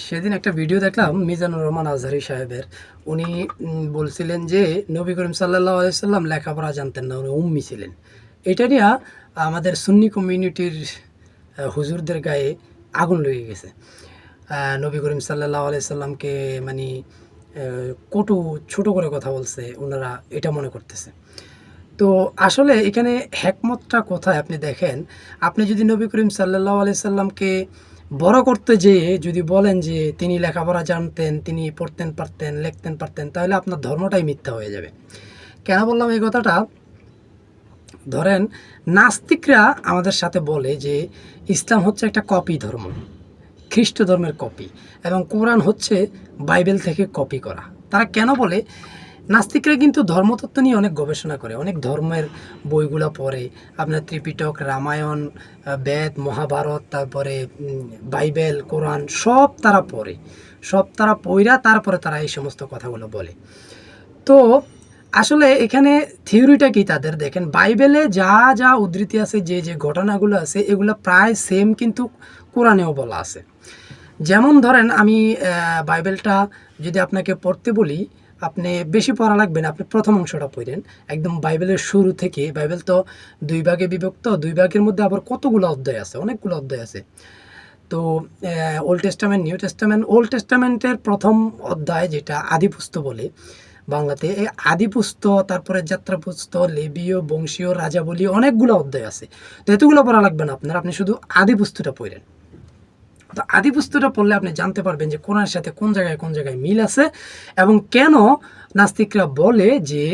সেদিন একটা ভিডিও দেখলাম মিজানুর রহমান আজহারি সাহেবের। উনি বলছিলেন যে, নবী করিম সাল্লাহ আলাইসাল্লাম লেখাপড়া জানতেন না, উনি উম্মি ছিলেন। এটা নিয়ে আমাদের সুন্নি কমিউনিটির হুজুরদের গায়ে আগুন লেগে গেছে। নবী করিম সাল্লাহ আলাইসাল্লামকে মানে কটু, ছোট করে কথা বলছে ওনারা এটা মনে করতেছে। তো আসলে এখানে হ্যাকমতটা কোথায় আপনি দেখেন? আপনি যদি নবী করিম সাল্লাহ আলি সাল্লামকে বড় করতে যেয়ে যদি বলেন যে তিনি লেখাপড়া জানতেন, তিনি পড়তেন, পারতেন, লিখতেন, পারতেন, তাহলে আপনার ধর্মটাই মিথ্যা হয়ে যাবে। কেন বললাম এই কথাটা? ধরেন, নাস্তিকরা আমাদের সাথে বলে যে ইসলাম হচ্ছে একটা কপি ধর্ম, খ্রিস্ট ধর্মের কপি এবং কোরআন হচ্ছে বাইবেল থেকে কপি করা। তারা কেন বলে? নাস্তিকরা কিন্তু ধর্মতত্ত্ব নিয়ে অনেক গবেষণা করে, অনেক ধর্মের বইগুলো পড়ে। আপনার ত্রিপিটক, রামায়ণ বেদ, মহাভারত, তারপরে বাইবেল, কোরআন, সব তারা পড়ে। সব তারা পড়া তারপরে তারা এই সমস্ত কথাগুলো বলে। তো আসলে এখানে থিওরিটা কি তাদের? দেখেন, বাইবেলে যা যা উদ্ধৃতি আছে, যে যে ঘটনাগুলো আছে, এগুলো প্রায় সেম কিন্তু কোরআনেও বলা আছে। যেমন ধরেন আমি বাইবেলটা যদি আপনাকে পড়তে বলি আপনি বেশি পড়া লাগবে না, আপনি প্রথম অংশটা পড়েন। একদম বাইবেলের শুরু থেকে, বাইবেল তো দুই ভাগে বিভক্ত, দুই ভাগের মধ্যে আবার কতগুলো অধ্যায় আছে, অনেকগুলো অধ্যায় আছে। তো old testament new testament old টেস্টামেন্টের প্রথম অধ্যায় যেটা আদিপুস্ত বলে, বাংলাতে এই আদিপুস্ত, তারপরে যাত্রাপুস্ত, লেবীয়, বংশীয়, রাজাবলী, অনেকগুলো অধ্যায় আছে। তো এতগুলো পড়া লাগবে না আপনার, আপনি শুধু আদিপুস্তটা পড়েন। তো আদিপুস্তটা পড়লে আপনি জানতে পারবেন যে কোরআনের সাথে কোন জায়গায় কোন জায়গায় মিল আছে এবং কেন নাস্তিকরা বলে যে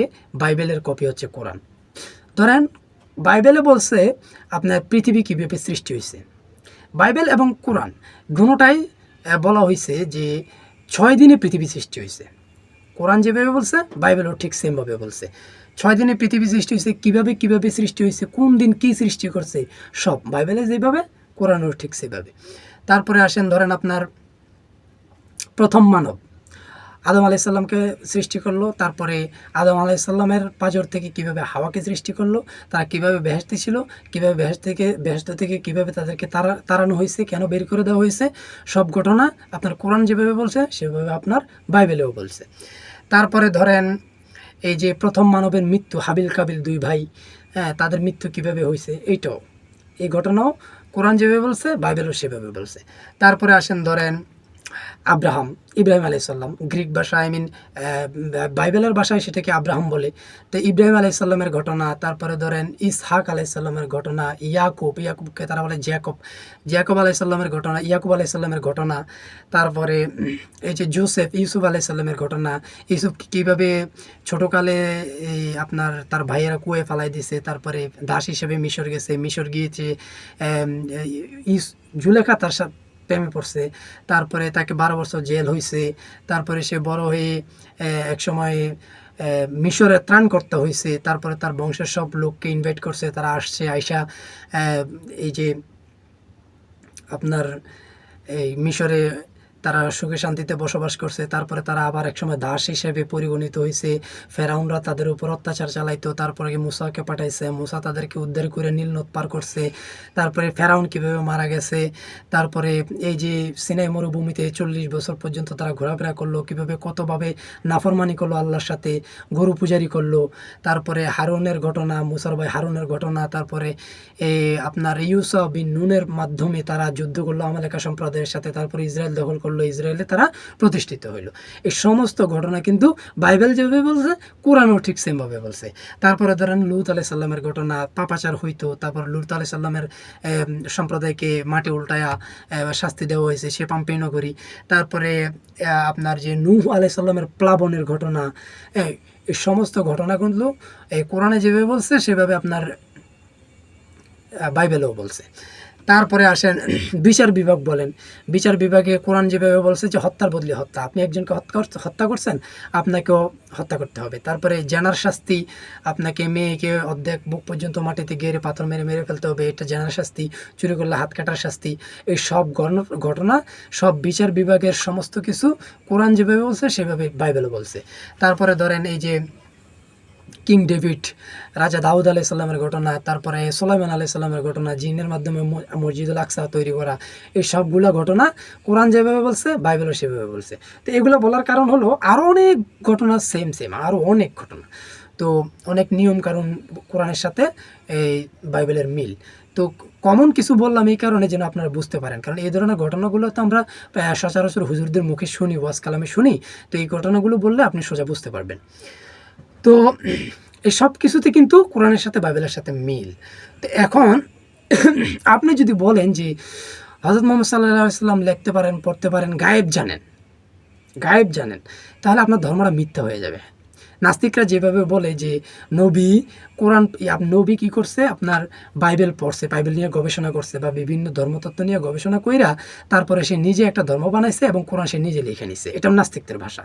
বাইবেলের কপি হচ্ছে কোরআন। ধরেন, বাইবেলে বলছে আপনার পৃথিবী কীভাবে সৃষ্টি হয়েছে বাইবেল এবং কোরআন দুটাই বলা হয়েছে যে ছয় দিনে পৃথিবী সৃষ্টি হয়েছে কোরআন যেভাবে বলছে, বাইবেলও ঠিক সেমভাবে বলছে। ছয় দিনে পৃথিবী সৃষ্টি হয়েছে কীভাবে কীভাবে সৃষ্টি হয়েছে কোন দিন কী সৃষ্টি করছে, সব বাইবেলে যেভাবে, কোরআনও ঠিক সেভাবে। তারপরে আসেন ধরেন আপনার প্রথম মানব। আদম আলাইসাল্লামকে সৃষ্টি করল, তারপরে আদম আলাইসাল্লামের পাজর থেকে কীভাবে হাওয়াকে সৃষ্টি করল, তারা কীভাবে বেহেস্তে ছিল, কীভাবে বেহেস্ত থেকে বেহেস্ত থেকে কীভাবে তাদেরকে তারা, তাড়ানো হয়েছে, কেন বের করে দেওয়া হয়েছে, সব ঘটনা আপনার কোরআন যেভাবে বলছে, সেভাবে আপনার বাইবেলেও বলছে। তারপরে ধরেন এই যে প্রথম মানবের মৃত্যু, হাবিল কাবিল দুই ভাই হ্যাঁ তাদের মৃত্যু কীভাবে হয়েছে, এইটাও। এই ঘটনাও কোরআন যেভাবে বলছে বাইবেলও সেভাবে বলছে। তারপরে আসেন ধরেন আব্রাহাম, ইব্রাহিম আলাইসাল্লাম গ্রিক ভাষা আই মিন বাইবেলের ভাষায় সেটাকে আব্রাহাম বলে। তো ইব্রাহিম আলাইসাল্লামের ঘটনা, তারপরে ধরেন ইসহাক আলাইসাল্লামের ঘটনা, ইয়াকুব, ইয়াকুবকে তারা বলে জ্যাকব। জ্যাকব আলাইসাল্লামের ঘটনা, ইয়াকুব আলাইসাল্লামের ঘটনা, তারপরে এই যে জোসেফ, ইউসুফ আলাইসাল্লামের ঘটনা, ইউসুফ কীভাবে ছোটোকালে এই আপনার তার ভাইয়েরা কুয়ে ফালাই দিছে, তারপরে দাস হিসেবে মিশর গেছে, মিশর গিয়েছে জুলেখা তার সাথে প্রেমে পড়ছে। তারপরে তাকে বারো বছর জেল হয়েছে তারপরে সে বড় হয়ে এক সময় মিশরে ত্রাণ করতে হয়েছে তারপরে তার বংশের সব লোককে ইনভাইট করছে, তারা আসছে, আইসা এই যে আপনার, এই মিশরে তারা সুখে শান্তিতে বসবাস করছে, তারপরে তারা আবার একসময় দাস হিসেবে পরিগণিত হয়েছে ফেরাউনরা তাদের উপর অত্যাচার চালাইতো, তারপরে মুসাকে পাঠাইছে, মুসা তাদেরকে উদ্ধার করে নীল নদ পার করছে, তারপরে ফেরাউন কীভাবে মারা গেছে, তারপরে এই যে সিনাই মরুভূমিতে চল্লিশ বছর পর্যন্ত তারা ঘোরাফেরা করল, কীভাবে কতভাবে নাফরমানি করল আল্লাহর সাথে, গরু পূজারি করল, তারপরে হারুনের ঘটনা, মুসার ভাই হারুনের ঘটনা, তারপরে এই আপনার ইউসা বিন নুনের মাধ্যমে তারা যুদ্ধ করল আমালেকা সম্প্রদায়ের সাথে, তারপরে ইসরায়েল দখল করল। ইসরায়েলে, তারা প্রতিষ্ঠিত হইল। এই সমস্ত ঘটনা কিন্তু বাইবেল যেভাবে বলছে, কোরআনও ঠিক সেমভাবে বলছে। তারপরে ধরেন লুত আলাই সাল্লামের ঘটনা, পাপাচার হইতো, তারপর লুত আলাই সাল্লামের সম্প্রদায়কে মাটি উল্টায়া শাস্তি দেওয়া হয়েছে, সে পাম্পে নগরী। তারপরে আপনার যে নূহ আলাই সাল্লামের প্লাবনের ঘটনা এই সমস্ত ঘটনাগুলো এই কোরআনে যেভাবে বলছে, সেভাবে আপনার বাইবেলেও বলছে। তারপরে আসেন, বিচার বিভাগ বলেন। বিচার বিভাগে কোরআন যেভাবে বলছে যে হত্যার বদলে হত্যা। আপনি একজনকে হত্যা হত্যা করছেন, আপনাকেও হত্যা করতে হবে। তারপরে জেনার শাস্তি, আপনাকে মেয়েকে অর্ধেক বুক পর্যন্ত মাটিতে গেড়ে পাথর মেরে মেরে ফেলতে হবে, এটা জেনার শাস্তি, চুরি করলে হাত কাটার শাস্তি, এই সব ঘটনা, সব বিচার বিভাগের সমস্ত কিছু কোরআন যেভাবে বলছে, সেভাবে বাইবেলও বলছে। তারপরে ধরেন এই যে কিং ডেভিড, রাজা দাউদ আলাইসাল্লামের ঘটনা, তারপরে সোলাইমান আলাইসাল্লামের ঘটনা, জিনের মাধ্যমে মসজিদুল আকসা তৈরি করা, এই সবগুলো ঘটনা কোরআন যেভাবে বলছে, বাইবেলও সেভাবে বলছে। তো এগুলো বলার কারণ হলো আরও অনেক ঘটনা সেম সেম আরও অনেক ঘটনা। তো অনেক নিয়ম কারণ কোরআনের সাথে এই বাইবেলের মিল। তো কমন কিছু বললাম এই কারণে যেন আপনারা বুঝতে পারেন। কারণ এই ধরনের ঘটনাগুলো তো আমরা সচরাচর হুজুরদের মুখে শুনি, ওয়াজ কালামে শুনি। তো এই ঘটনাগুলো বললে আপনি সোজা বুঝতে পারবেন। তো এই সব কিছুতে কিন্তু কোরআনের সাথে বাইবেলের সাথে মিল। তো এখন আপনি যদি বলেন যে হজরত মোহাম্মদ সাল্লাহ সাল্লাম লিখতে পারেন, পড়তে পারেন, গায়েব জানেন। গায়েব জানেন। তাহলে আপনার ধর্মটা মিথ্যা হয়ে যাবে। নাস্তিকরা যেভাবে বলে যে নবী কোরআন নবী কি করছে? আপনার বাইবেল পড়ছে, বাইবেল নিয়ে গবেষণা করছে বা বিভিন্ন ধর্মতত্ত্ব নিয়ে গবেষণা কইরা তারপরে সে নিজে একটা ধর্ম বানাইছে এবং কোরআন সে নিজে লিখে নিছে। এটা নাস্তিকদের ভাষা।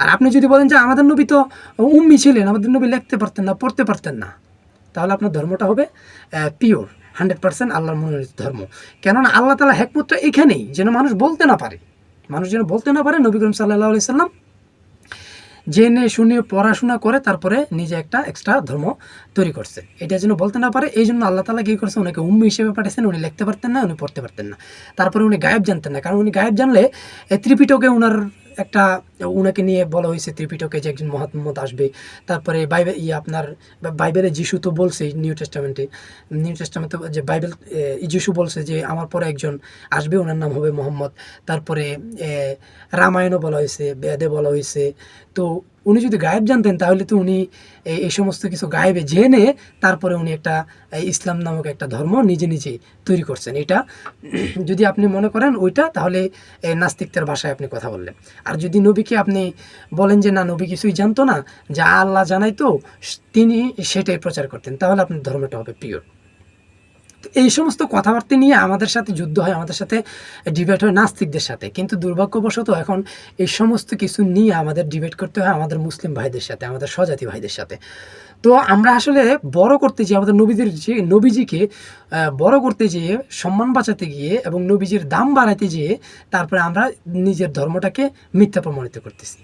আর আপনি যদি বলেন যে আমাদের নবী তো উম্মি ছিলেন, আমাদের নবী লিখতে পারতেন না, পড়তে পারতেন না, তাহলে আপনার ধর্মটা হবে পিওর হান্ড্রেড পার্সেন্ট আল্লাহর মনোনীত ধর্ম। কেননা আল্লাহ তালা হেকমতটা এখানেই, যেন মানুষ বলতে না পারে। মানুষ যেন বলতে না পারে নবী করিম সাল্লাহ আলি সাল্লাম জেনে শুনে পড়াশোনা করে তারপরে নিজে একটা এক্সট্রা ধর্ম তৈরি করছে। এটা যেন বলতে না পারে, এই জন্য আল্লাহ তালা কী করছে? ওনাকে উম্মি হিসেবে পাঠিয়েছেন উনি লিখতে পারতেন না, উনি পড়তে পারতেন না। তারপরে উনি গায়েব জানতেন না। কারণ উনি গায়েব জানলে ত্রিপিটকে ওনার একটা উনাকে নিয়ে বলা হয়েছে ত্রিপিটকে যে একজন মহাত্মত আসবে। তারপরে বাইবেল ইয়ে আপনার বাইবেলে যিশু তো বলছে নিউ টেস্টামেন্টে। নিউ টেস্টামেন্টে যে বাইবেল যিশু বলছে যে আমার পরে একজন আসবে, ওনার নাম হবে মোহাম্মদ। তারপরে রামায়ণও বলা হয়েছে, বেদে বলা হয়েছে। তো উনি যদি গায়েব জানতেন, তাহলে তো উনি এই- সমস্ত কিছু গায়েবে জেনে তারপরে উনি একটা ইসলাম নামক একটা ধর্ম নিজে নিজে তৈরি করছেন। এটা যদি আপনি মনে করেন, ওইটা তাহলে এই নাস্তিকদের ভাষায় আপনি কথা বললেন। আর যদি নবীকে আপনি বলেন যে, না, নবী কিছুই জানতো না, যা আল্লাহ জানাই তো তিনি সেটাই প্রচার করতেন। তাহলে আপনার ধর্মটা হবে পিওর তো এই সমস্ত কথাবার্তা নিয়ে আমাদের সাথে যুদ্ধ হয়, আমাদের সাথে ডিবেট হয় নাস্তিকদের সাথে। কিন্তু দুর্ভাগ্যবশত এখন এই সমস্ত কিছু নিয়ে আমাদের ডিবেট করতে হয় আমাদের মুসলিম ভাইদের সাথে, আমাদের স্বজাতি ভাইদের সাথে। তো আমরা আসলে বড় করতে গিয়ে আমাদের নবীদের যে, নবীজিকে বড় করতে গিয়ে সম্মান বাঁচাতে গিয়ে এবং নবীজির দাম বাড়াতে গিয়ে তারপরে আমরা নিজের ধর্মটাকে মিথ্যা প্রমাণিত করতেছি।